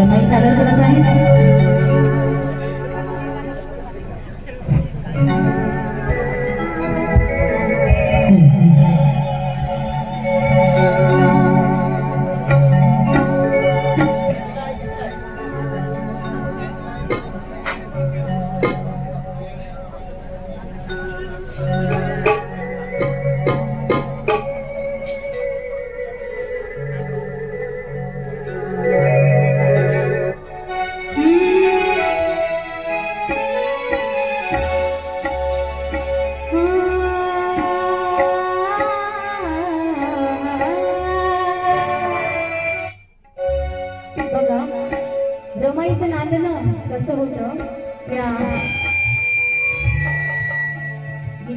रमाई सादर करत आहे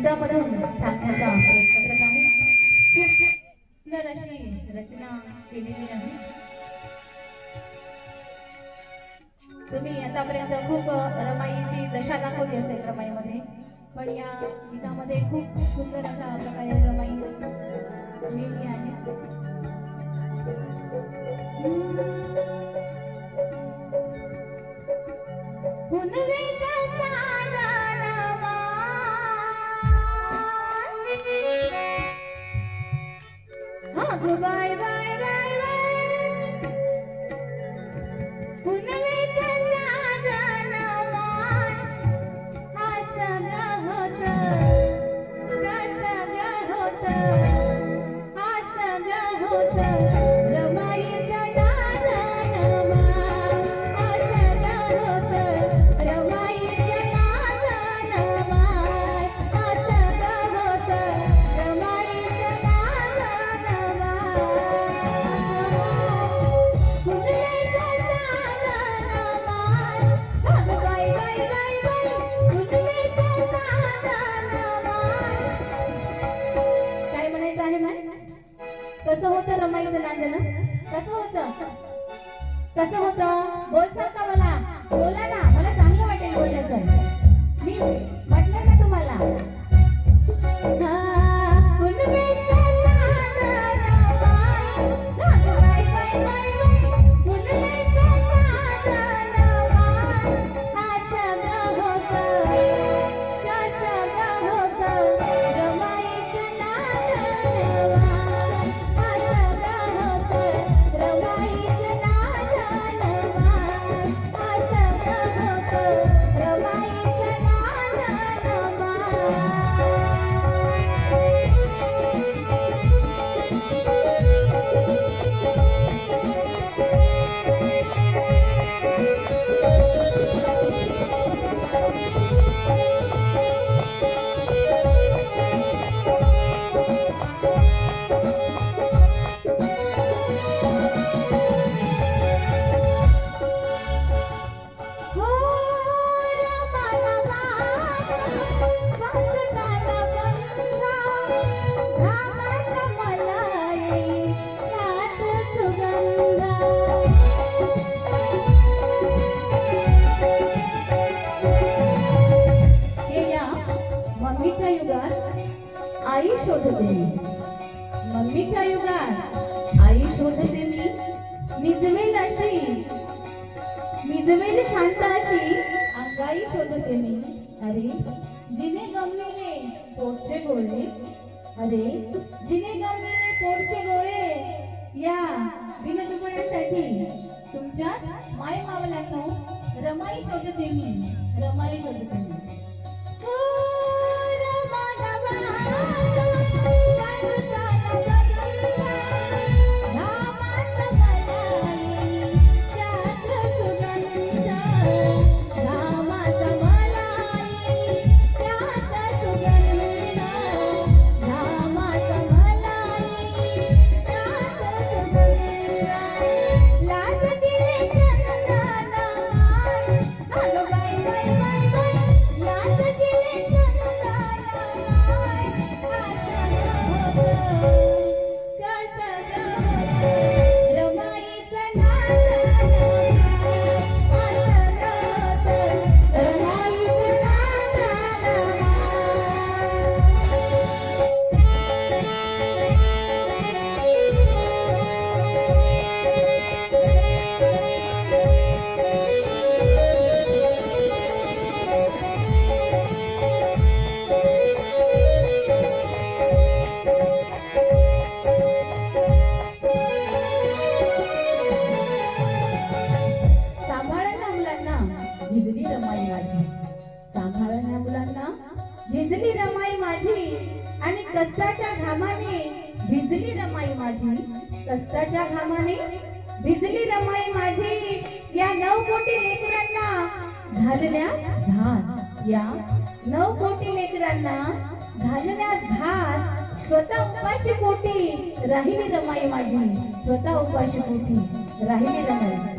शब्दामधून सांगण्याचा प्रयत्न करत आहे सुंदर अशी रचना केलेली आहे. तुम्ही आतापर्यंत खूप रमाईची दशा दाखवली असेल रमाईमध्ये. पण या गीतामध्ये खूप सुंदर अशा प्रकारे रमाई लिहिली आहे. होतं रमाईचं कसं होतं? कसं होतं? बोल का मला? बोला ना. होते मी मम्मीच्या युगात आई शोधते मी निजवेल अशी निजवेल शांत अशी अंगाई शोधते मी. अरे जिने गमलेले पोटचे गोळे अरे जिने गमलेले पोटचे गोळे या दिनदुबळ्यासाठी तुमच्या माय मावलांनो रमाई शोधते मी रमाई शोधते मी. घामाने भिजली रमाई माझी. कष्टाच्या घामाने भिजली रमाई माझी. या नऊ कोटी लेकरांना घालण्यास घास. या नऊ कोटी लेकरांना घालण्यास घास. स्वतः उपाशी पोटी राहिली रमाई माझी. स्वतः उपाशी पोटी राहिली रमाई.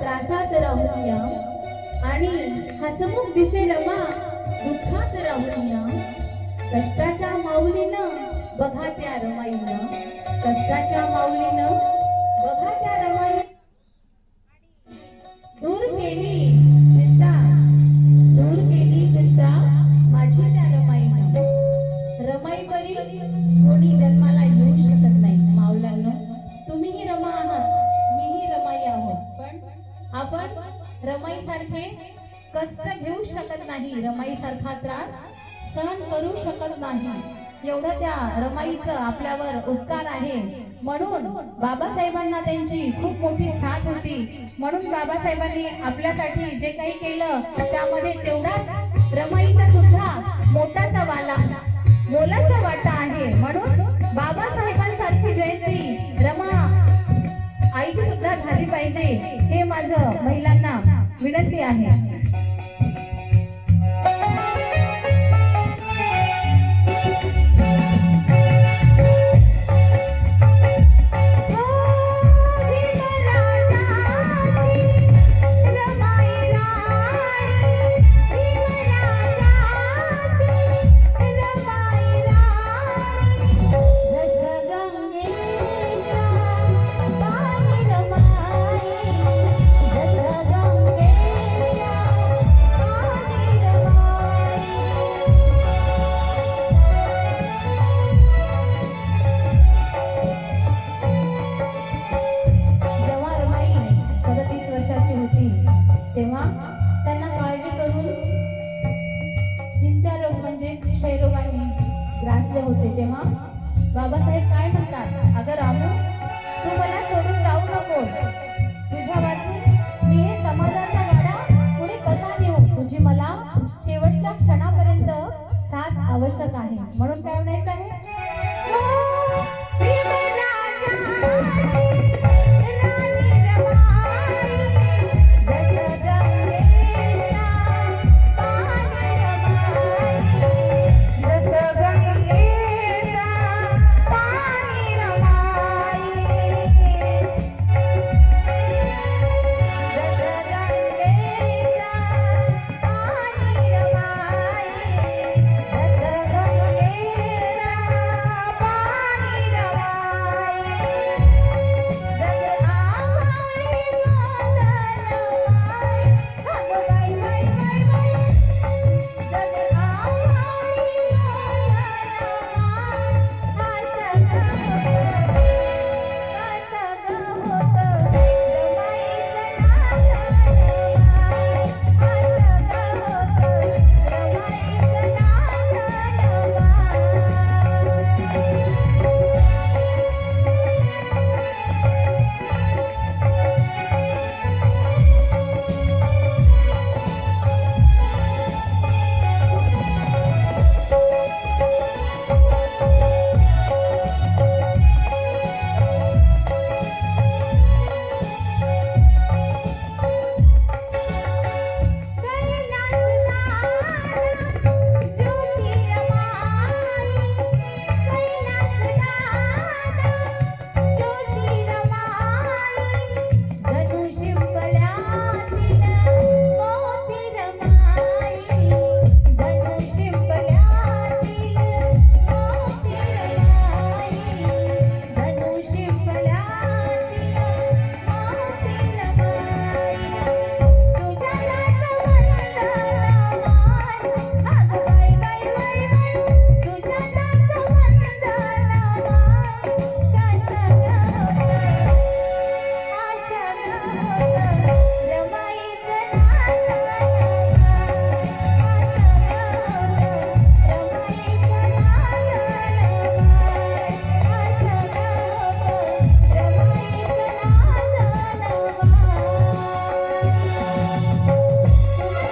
त्रासात राहूया. आणि हसमुख दिसे रमा दुःखात राहूया. कष्टाच्या माऊलीनं बघा त्या रमाईनं कष्टाच्या माऊलीनं नाही रमाई सारखा त्रास सहन करू शकत नाही. एवढं त्या रमाईचं आपल्यावर उपकार आहे. म्हणून बाबासाहेबांना त्यांची खूप मोठी साथ होती. म्हणून बाबासाहेबांनी आपल्यासाठी जे काही केलं त्यामध्ये तेवढाच 哎，我说。